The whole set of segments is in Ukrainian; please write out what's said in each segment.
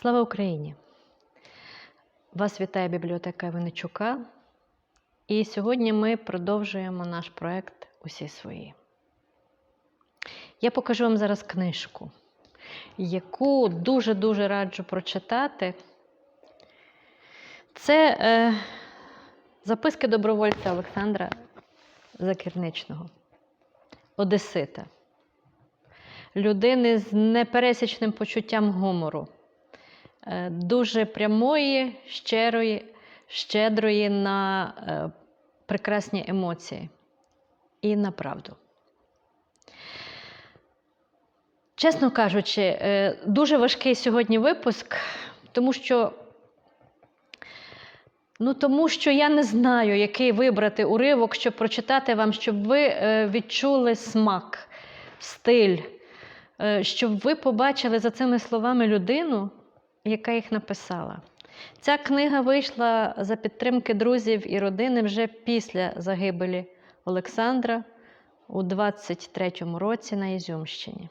Слава Україні! Вас вітає бібліотека Винничука. І сьогодні ми продовжуємо наш проект Усі свої. Я покажу вам зараз книжку, яку дуже-дуже раджу прочитати. Це е, записки добровольця Олександра Закірничного, Одесита, людини з непересічним почуттям гумору, дуже прямої, щирої, щедрої на е, прекрасні емоції і на правду. Чесно кажучи, е, дуже важкий сьогодні випуск, тому що Ну, тому що я не знаю, який вибрати уривок, щоб прочитати вам, щоб ви е, відчули смак, стиль, е, щоб ви побачили за цими словами людину, яка їх написала. Ця книга вийшла за підтримки друзів і родини вже після загибелі Олександра у 23-му році на Ізюмщині.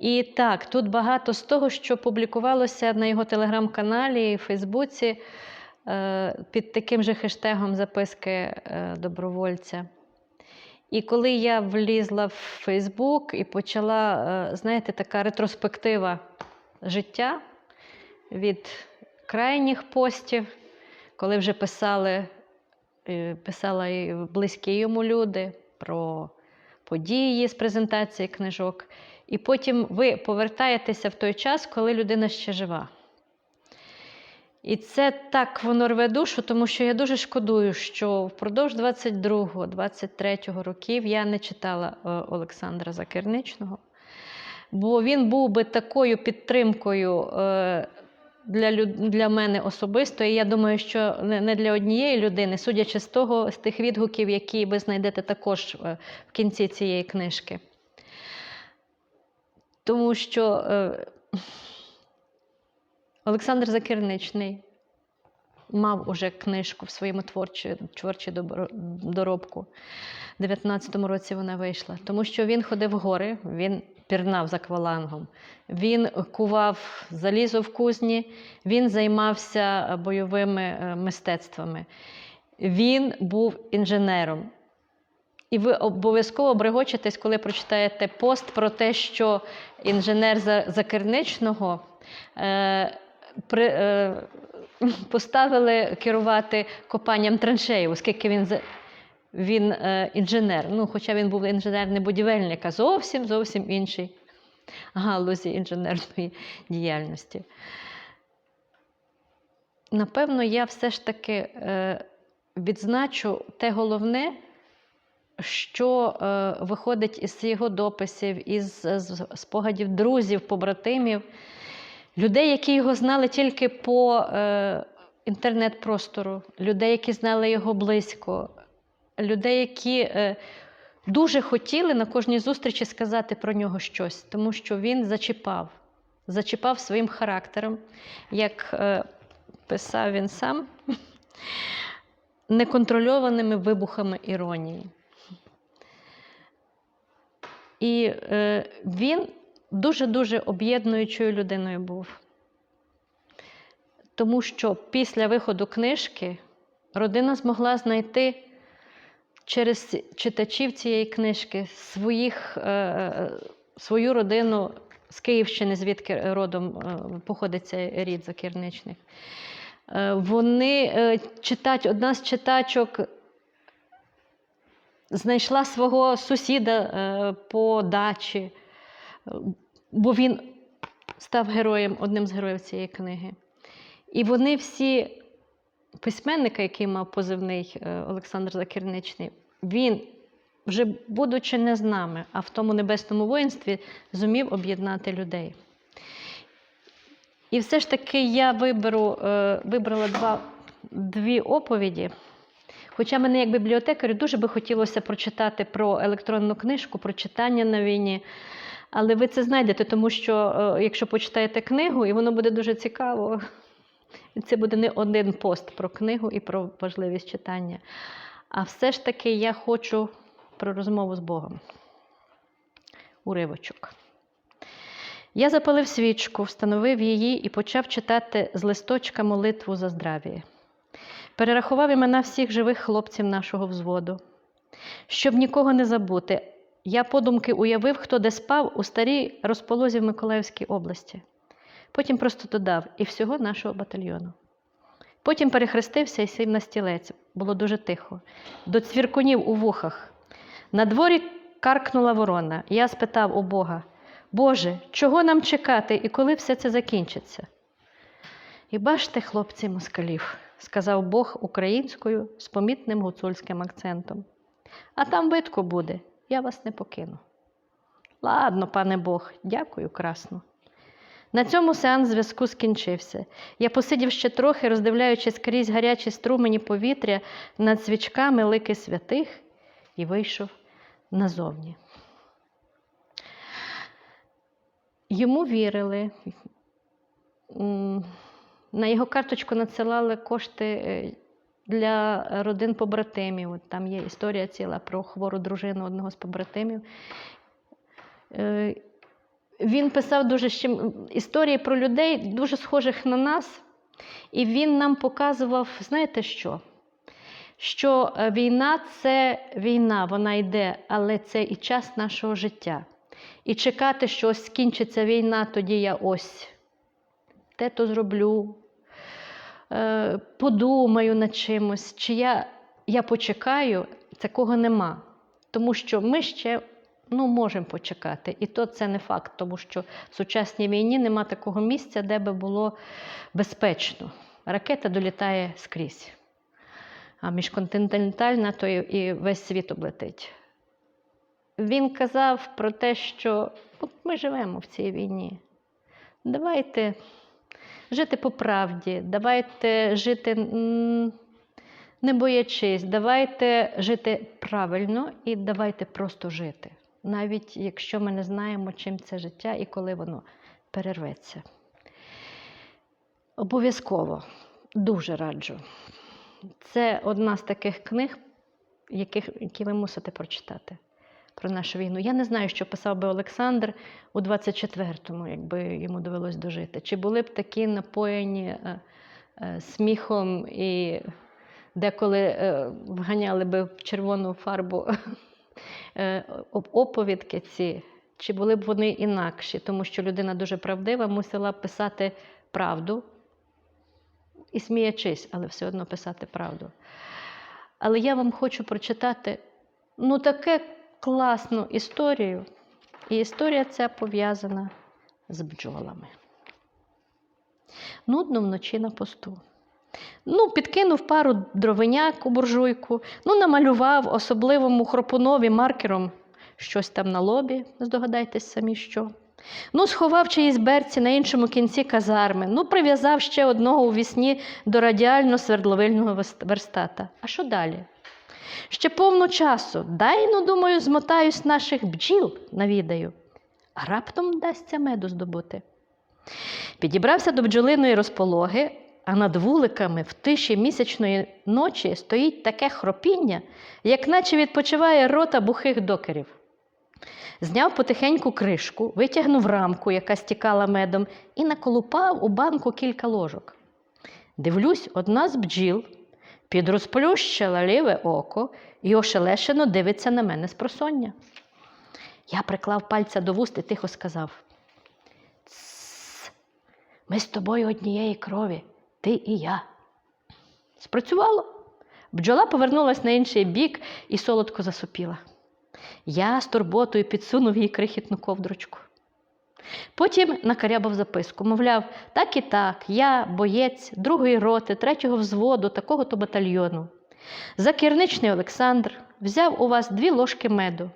І так, тут багато з того, що публікувалося на його телеграм-каналі і Фейсбуці під таким же хештегом записки е, добровольця. І коли я влізла в Фейсбук і почала, е, знаєте, така ретроспектива життя від крайніх постів, коли вже писали, е, писала близькі йому люди про події з презентації книжок. І потім ви повертаєтеся в той час, коли людина ще жива. І це так воно рве душу, тому що я дуже шкодую, що впродовж 22-23 років я не читала е, Олександра Закерничного, бо він був би такою підтримкою е, для для мене особисто. І я думаю, що не для однієї людини, судячи з того, з тих відгуків, які ви знайдете також е, в кінці цієї книжки. Тому що. Олександр Закірничний мав уже книжку в своєму творчі, доробку. У 19-му році вона вийшла, тому що він ходив в гори, він пірнав за аквалангом, він кував залізо в кузні, він займався бойовими е, мистецтвами, він був інженером. І ви обов'язково обрегочитесь, коли прочитаєте пост про те, що інженер Закирничного е, при, е, поставили керувати копанням траншеїв, оскільки він він е, інженер. Ну, Хоча він був інженер не будівельник, а зовсім зовсім інший галузі інженерної діяльності. Напевно, я все ж таки е, відзначу те головне, що е, виходить із його дописів, із спогадів друзів, побратимів людей, які його знали тільки по е, інтернет-простору, людей, які знали його близько, людей, які е, дуже хотіли на кожній зустрічі сказати про нього щось, тому що він зачіпав, зачіпав своїм характером, як е, писав він сам, неконтрольованими вибухами іронії. І е, він дуже-дуже об'єднуючою людиною був. Тому що після виходу книжки родина змогла знайти через читачів цієї книжки своїх, е, е, свою родину з Київщини, звідки родом е, походить цей рід закірничних. Вони читають, одна з читачок знайшла свого сусіда по дачі бо він став героєм, одним з героїв цієї книги. І вони всі, письменника, який мав позивний е, Олександр Закірничний, він, вже будучи не з нами, а в тому небесному воїнстві, зумів об'єднати людей. І все ж таки я виберу, е, вибрала два, дві оповіді. Хоча мене, як бібліотекарю, дуже би хотілося прочитати про електронну книжку, про читання на війні. Але ви це знайдете, тому що е, якщо почитаєте книгу, і воно буде дуже цікаво, це буде не один пост про книгу і про важливість читання. А все ж таки я хочу про розмову з Богом. Уривочок. Я запалив свічку, встановив її і почав читати з листочка молитву за здрав'я. Перерахував імена всіх живих хлопців нашого взводу. Щоб нікого не забути, я подумки уявив, хто де спав у старій розполозі в Миколаївській області. Потім просто додав і всього нашого батальйону. Потім перехрестився і сів на стілець. Було дуже тихо. До цвіркунів у вухах. На дворі каркнула ворона. Я спитав у Бога: Боже, чого нам чекати і коли все це закінчиться? І бачте, хлопці москалів, сказав Бог українською з помітним гуцульським акцентом. А там видко буде, я вас не покину. Ладно, пане Бог, дякую красно. На цьому сеанс зв'язку скінчився. Я посидів ще трохи, роздивляючись крізь гарячі струмені повітря над свічками лики святих, і вийшов назовні. Йому вірили. На його карточку надсилали кошти е, для родин побратимів. Там є історія ціла про хвору дружину одного з побратимів. Він писав дуже історії про людей, дуже схожих на нас. І він нам показував, знаєте що? Що е, війна це війна, вона йде, але це і час нашого життя. І чекати, що ось скінчиться війна, тоді я ось те то зроблю, е, подумаю над чимось, чи я, я почекаю, такого нема. Тому що ми ще ну, можемо почекати. І то це не факт, тому що в сучасній війні нема такого місця, де би було безпечно. Ракета долітає скрізь. А міжконтинентальна, то і весь світ облетить. Він казав про те, що от ми живемо в цій війні. Давайте жити по правді, давайте жити не боячись, давайте жити правильно і давайте просто жити, навіть якщо ми не знаємо, чим це життя і коли воно перерветься. Обов'язково дуже раджу. Це одна з таких книг, яких, які ви мусите прочитати про нашу війну. Я не знаю, що писав би Олександр у 24-му, якби йому довелось дожити. Чи були б такі напоєні е, е, сміхом і деколи е, вганяли би в червону фарбу оповідки ці, чи були б вони інакші, тому що людина дуже правдива, мусила писати правду і сміячись, але все одно писати правду. Але я вам хочу прочитати ну, таке класну історію. І історія ця пов'язана з бджолами. Нудно вночі на посту. Ну, підкинув пару дровиняк у буржуйку, ну, намалював особливому хропунові маркером щось там на лобі, здогадайтесь самі що. Ну, сховав чиїсь берці на іншому кінці казарми, ну, прив'язав ще одного у вісні до радіально-свердловильного верстата. А що далі? Ще повно часу. Дай, ну, думаю, змотаюсь наших бджіл навідаю. А раптом вдасться меду здобути. Підібрався до бджолиної розпологи, а над вуликами в тиші місячної ночі стоїть таке хропіння, як наче відпочиває рота бухих докерів. Зняв потихеньку кришку, витягнув рамку, яка стікала медом, і наколупав у банку кілька ложок. Дивлюсь, одна з бджіл підрозплющила ліве око і ошелешено дивиться на мене з просоння. Я приклав пальця до вуст і тихо сказав: «Тсс, ми з тобою однієї крові, ти і я. Спрацювало. Бджола повернулась на інший бік і солодко засопіла. Я з турботою підсунув їй крихітну ковдрочку. Потім накарябав записку, мовляв, так і так, я боєць другої роти, третього взводу, такого-то батальйону. Закірничний Олександр взяв у вас дві ложки меду.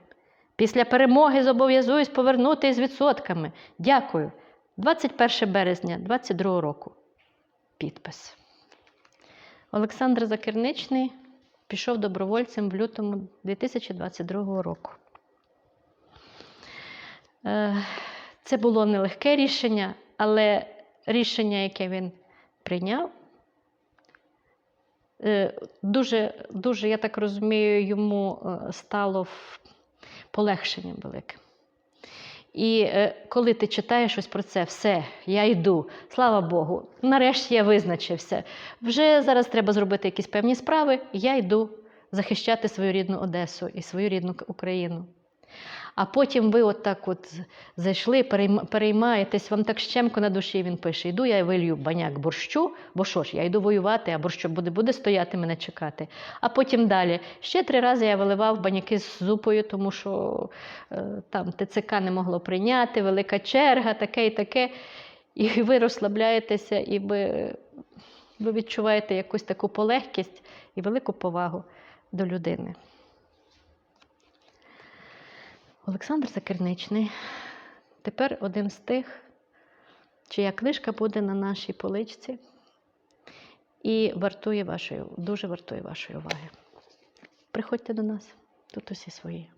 Після перемоги зобов'язуюсь повернути із відсотками. Дякую. 21 березня 22 року. Підпис. Олександр Закірничний пішов добровольцем в лютому 2022 року. Е, Це було нелегке рішення, але рішення, яке він прийняв, е, дуже, дуже, я так розумію, йому е, стало полегшенням великим. І е, коли ти читаєш щось про це, все, я йду, слава Богу, нарешті я визначився. Вже зараз треба зробити якісь певні справи, я йду захищати свою рідну Одесу і свою рідну Україну. А потім ви от так от зайшли, переймаєтесь, вам так щемко на душі він пише: йду я вилью баняк борщу, бо що ж, я йду воювати, а борщу буде, буде стояти мене чекати. А потім далі. Ще три рази я виливав баняки з зупою, тому що е, там ТЦК не могло прийняти, велика черга, таке і таке. І ви розслабляєтеся, і ви, ви відчуваєте якусь таку полегкість і велику повагу до людини. Олександр Закерничний. Тепер один з тих, чия книжка буде на нашій поличці і вартує вашої, дуже вартує вашої уваги. Приходьте до нас, тут усі свої.